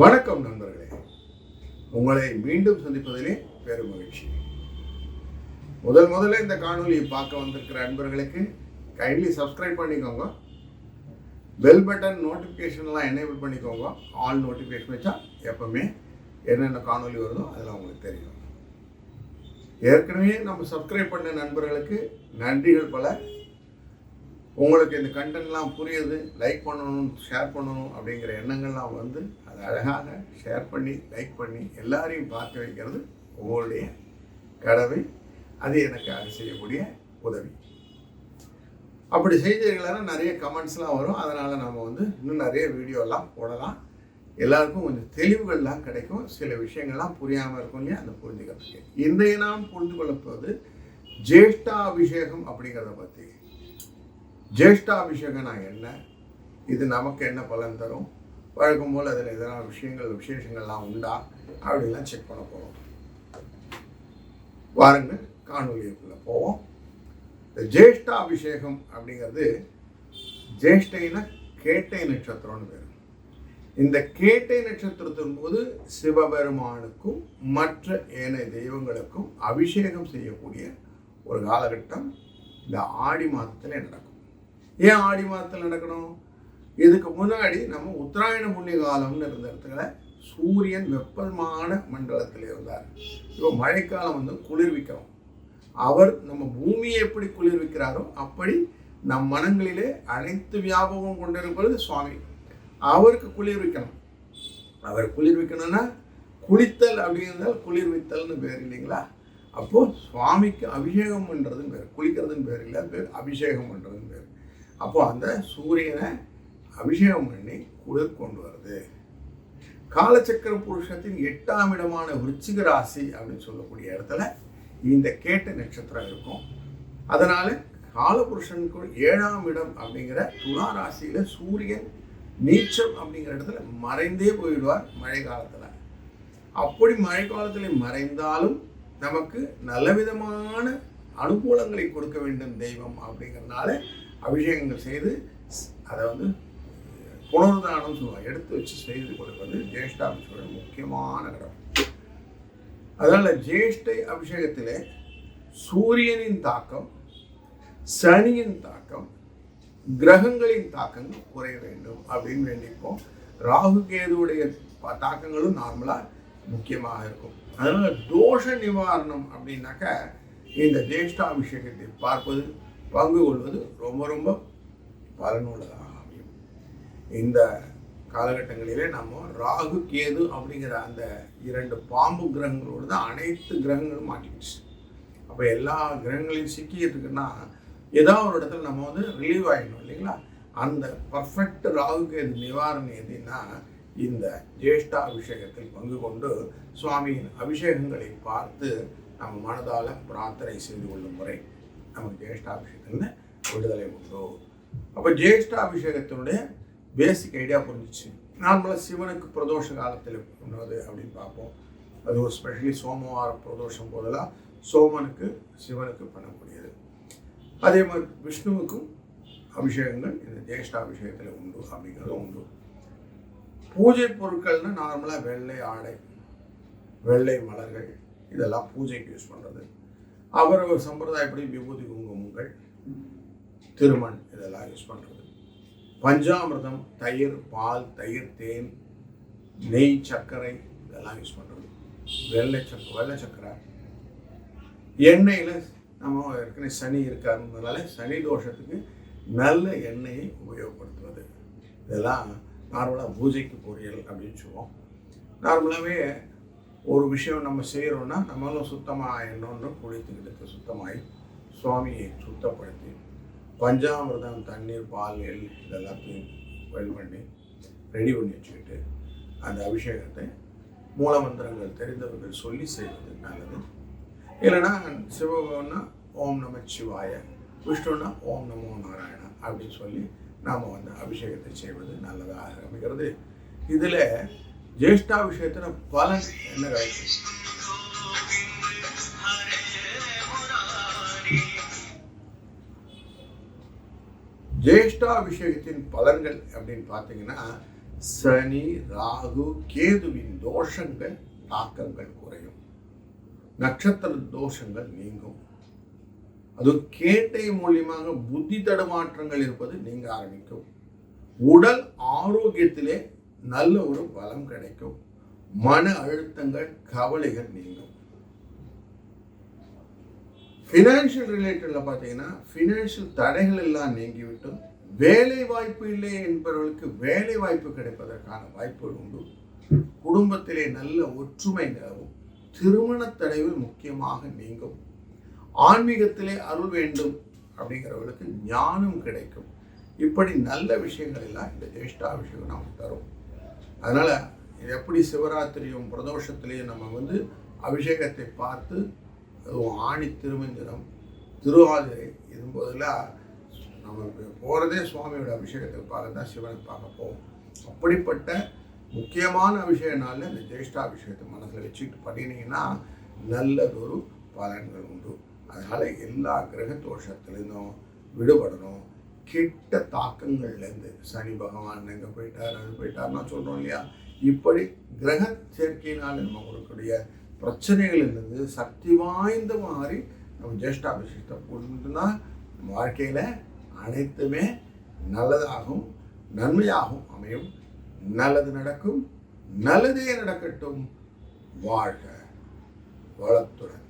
வணக்கம் நண்பர்களே. உங்களை மீண்டும் சந்திப்பதிலே பெரும் மகிழ்ச்சி. முதல் முதல்ல இந்த காணொலியை பார்க்க வந்திருக்கிற அன்பர்களுக்கு கைண்ட்லி சப்ஸ்கிரைப் பண்ணிக்கோங்க. பெல் பட்டன் நோட்டிஃபிகேஷன்லாம் எனேபிள் பண்ணிக்கோங்க. ஆல் நோட்டிஃபிகேஷன் வச்சா எப்பவுமே என்னென்ன காணொலி வருதோ அதெல்லாம் உங்களுக்கு தெரியும். ஏற்கனவே நம்ம சப்ஸ்கிரைப் பண்ண நண்பர்களுக்கு நன்றிகள் பல. உங்களுக்கு இந்த கண்டென்ட்லாம் புரியுது லைக் பண்ணணும் ஷேர் பண்ணணும் அப்படிங்கிற எண்ணங்கள்லாம் வந்து அதை அழகாக ஷேர் பண்ணி லைக் பண்ணி எல்லாரையும் பார்க்க வைக்கிறது உங்களுடைய கடவை அது எனக்கு அது செய்யக்கூடிய உதவி. அப்படி செய்தீர்களான நிறைய கமெண்ட்ஸ்லாம் வரும். அதனால் நம்ம வந்து இன்னும் நிறைய வீடியோலாம் போடலாம். எல்லாருக்கும் கொஞ்சம் தெளிவுகள்லாம் கிடைக்கும். சில விஷயங்கள்லாம் புரியாமல் இருக்கும் இல்லையா? அந்த புரிஞ்சுக்கிறதுக்கு. இன்றைய நாம் புரிந்து கொள்ளப்போவது ஜேஷ்டாபிஷேகம் அப்படிங்கிறத பற்றி ஜேஷ்டாபிஷேகம்னா என்ன? இது நமக்கு என்ன பலன் தரும்? வழக்கம் போல் அதில் எதனா விஷயங்கள் விசேஷங்கள்லாம் உண்டா? அப்படிலாம் செக் பண்ண போகிறோம் வாருங்க காணொலிக்குள்ளே போவோம். இந்த ஜேஷ்டாபிஷேகம் அப்படிங்கிறது ஜேஷ்டைன கேட்டை நட்சத்திரம்னு பேர். இந்த கேட்டை நட்சத்திரத்தின் போது சிவபெருமானுக்கும் மற்ற ஏனைய தெய்வங்களுக்கும் அபிஷேகம் செய்யக்கூடிய ஒரு காலகட்டம் இந்த ஆடி மாதத்தில் நடக்கும். ஏன் ஆடி மாதத்தில் நடக்கணும்? இதுக்கு முன்னாடி நம்ம உத்தராயண புண்ணிய காலம்னு இருந்த இடத்துல சூரியன் வெப்பமான மண்டலத்தில் இருந்தார் இப்போ மழைக்காலம் வந்து குளிர்விக்கிறோம் அவர் நம்ம பூமியை எப்படி குளிர்விக்கிறாரோ அப்படி நம் மனங்களிலே அனைத்து வியாபகம் கொண்டிருப்பது சுவாமி. அவருக்கு குளிர்விக்கணும். அவர் குளிர்விக்கணும்னா குளித்தல் அப்படிங்கிறதால் குளிர்வித்தல்னு பேர் இல்லைங்களா? அப்போது சுவாமிக்கு அபிஷேகம் பண்ணுறதுன்னு பேர் குளிக்கிறதுன்னு பேர் இல்லை பேர் அபிஷேகம் பண்ணுறதுன்னு பேர். அப்போ அந்த சூரியனை அபிஷேகம் பண்ணி குளிர் கொண்டு வருது. காலச்சக்கர புருஷத்தின் எட்டாம் இடமான விருச்சிக ராசி அப்படின்னு சொல்லக்கூடிய இடத்துல இந்த கேட்ட நட்சத்திரம் இருக்கும். அதனால் காலபுருஷனுக்கு ஏழாம் இடம் அப்படிங்கிற துலா ராசியில் சூரியன் நீச்சம் அப்படிங்கிற இடத்துல மறைந்தே போயிடுவார் மழை காலத்தில். அப்படி மழை காலத்தில் மறைந்தாலும் நமக்கு நல்லவிதமான அனுகூலங்களை கொடுக்க வேண்டும் தெய்வம் அப்படிங்கிறதுனால அபிஷேகங்கள் செய்து அதை வந்து புனர்தானம் சொல்லுவாங்க. எடுத்து வச்சு செய்து கொடுப்பது ஜேஷ்டாபிஷேகம் முக்கியமான இடம் அதனால் ஜேஷ்டை அபிஷேகத்திலே சூரியனின் தாக்கம் சனியின் தாக்கம் கிரகங்களின் தாக்கங்கள் குறைய வேண்டும் அப்படின்னு வேண்டிப்போம் ராகு கேதுவுடைய தாக்கங்களும் நார்மலாக முக்கியமாக இருக்கும். அதனால் தோஷ நிவாரணம் அப்படின்னாக்க இந்த ஜேஷ்டாபிஷேகத்தை பார்ப்பது பங்கு கொள்வது ரொம்ப ரொம்ப பலனுள்ளதாக அமையும் இந்த காலகட்டங்களிலே நம்ம ராகு கேது அப்படிங்கிற அந்த இரண்டு பாம்பு கிரகங்களோடு தான் அனைத்து கிரகங்களும் மாட்டிக்கிச்சு. அப்போ எல்லா கிரகங்களையும் சிக்கிட்டுருக்குன்னா ஏதாவது ஒரு இடத்துல நம்ம வந்து ரிலீவ் ஆகிடணும் இல்லைங்களா? அந்த பர்ஃபெக்ட் ராகு கேது நிவாரணம் எதுன்னா இந்த ஜேஷ்டா அபிஷேகத்தில் பங்கு கொண்டு சுவாமியின் அபிஷேகங்களை பார்த்து நம்ம மனதால் பிரார்த்தனை செய்து கொள்ளும் முறை. நமக்கு ஜேஷ்டாபிஷேகத்தில் விடுதலை உண்டு. அப்போ ஜேஷ்டாபிஷேகத்தினுடைய பேசிக் ஐடியா புரிஞ்சிச்சு. நார்மலாக சிவனுக்கு பிரதோஷ காலத்தில் பண்ணுவது அப்படின்னு பார்ப்போம். அது ஒரு ஸ்பெஷலி சோமவார பிரதோஷம் போதெல்லாம் சோமனுக்கு சிவனுக்கு பண்ணக்கூடியது. அதே மாதிரி விஷ்ணுவுக்கும் அபிஷேகங்கள் இந்த ஜேஷ்டாபிஷேகத்தில் உண்டு அப்படிங்கிறதும் உண்டு. பூஜை பொருட்கள்னு நார்மலாக வெள்ளை ஆடை வெள்ளை மலர்கள் இதெல்லாம் பூஜைக்கு யூஸ் பண்ணுறது அவரவர் சம்பிரதாயப்படி விபூதி குங்குமங்கள் திருமண் இதெல்லாம் யூஸ் பண்ணுறது பஞ்சாமிர்தம் தயிர் பால் தயிர் தேன் நெய் சர்க்கரை இதெல்லாம் யூஸ் பண்ணுறது வெள்ளை சக்கரை வெள்ளை சர்க்கரை. எண்ணெயில் நம்ம ஏற்கனவே சனி இருக்காருன்றதுனால சனி தோஷத்துக்கு நல்ல எண்ணெயை உபயோகப்படுத்துவது. இதெல்லாம் நார்மலாக பூஜைக்கு பொரியல் அப்படின்னு சொல்லுவோம். நார்மலாகவே ஒரு விஷயம் நம்ம செய்கிறோன்னா நம்மளும் சுத்தமாக ஆயிடணும்னு குளித்துக்கிட்டு சுத்தமாகி சுவாமியை சுத்தப்படுத்தி பஞ்சாமிர்தம் தண்ணீர் பால் எல் இதெல்லாத்தையும் வெல் பண்ணி ரெடி பண்ணி வச்சுக்கிட்டு அந்த அபிஷேகத்தை மூலமந்திரங்கள் தெரிந்தவர்கள் சொல்லி செய்வது நல்லது. இல்லைன்னா சிவன்னா ஓம் நம சிவாய விஷ்ணுன்னா ஓம் நமோ நாராயணா அப்படின்னு சொல்லி நாம் வந்து அபிஷேகத்தை செய்வது நல்லதாக அமைகிறது. இதில் ஜேஷ்டாபிஷேகத்தில் பலன் என்ன கிடைக்கும் ஜேஷ்டாபிஷேகத்தின் பலன்கள் அப்படின்னு பார்த்தீங்கன்னா சனி ராகு கேதுவின் தோஷங்கள் தாக்கங்கள் குறையும். நட்சத்திர தோஷங்கள் நீங்கும். அது கேட்டை மூலியமாக புத்தி தடுமாற்றங்கள் இருப்பது நீங்க ஆரம்பிக்கும். உடல் ஆரோக்கியத்திலே நல்ல ஒரு பலம் கிடைக்கும். மன அழுத்தங்கள் கவலைகள் நீங்கும். ஃபினான்ஷியல் ரிலேட்டடில் பார்த்தீங்கன்னா ஃபினான்ஷியல் தடைகள் எல்லாம் நீங்கிவிட்டும் வேலை வாய்ப்பு இல்லை என்பவர்களுக்கு வேலை வாய்ப்பு கிடைப்பதற்கான வாய்ப்புகள் உண்டு. குடும்பத்திலே நல்ல ஒற்றுமை நிலவும். திருமண தடைகள் முக்கியமாக நீங்கும். ஆன்மீகத்திலே அருள் வேண்டும் அப்படிங்கிறவர்களுக்கு ஞானம் கிடைக்கும். இப்படி நல்ல விஷயங்கள் எல்லாம் இந்த ஜேஷ்டா விஷயம் நமக்கு தரும். அதனால் எப்படி சிவராத்திரியும் பிரதோஷத்திலையும் நம்ம வந்து அபிஷேகத்தை பார்த்து அதுவும் ஆணி திருமஞ்சனம் திருவாதிரை இதுபோதெல்லாம் நம்ம போகிறதே சுவாமியோட அபிஷேகத்தை பார்க்க தான் சிவனை பார்க்க போவோம். அப்படிப்பட்ட முக்கியமான அபிஷேக நாளில் இந்த ஜேஷ்டா மனசில் வச்சுக்கிட்டு பண்ணினீங்கன்னா நல்லதொரு பலன்கள் உண்டு. அதனால் எல்லா கிரக தோஷத்துலேருந்தும் விடுபடணும். கெட்ட தாக்கங்கள்லேருந்து சனி பகவான் எங்கே போயிட்டார் அது போயிட்டார்னா சொல்கிறோம் இல்லையா? இப்படி கிரக சேர்க்கையினால் நம்ம கொடுக்கக்கூடிய பிரச்சனைகளிலிருந்து சக்தி வாய்ந்த மாதிரி நம்ம ஜேஷ்டாபிஷேகத்தை புரிஞ்சுனா வாழ்க்கையில் அனைத்துமே நல்லதாகவும் நன்மையாகவும் அமையும். நல்லது நடக்கும் நல்லதே நடக்கட்டும். வாழ்க வளத்துடன்.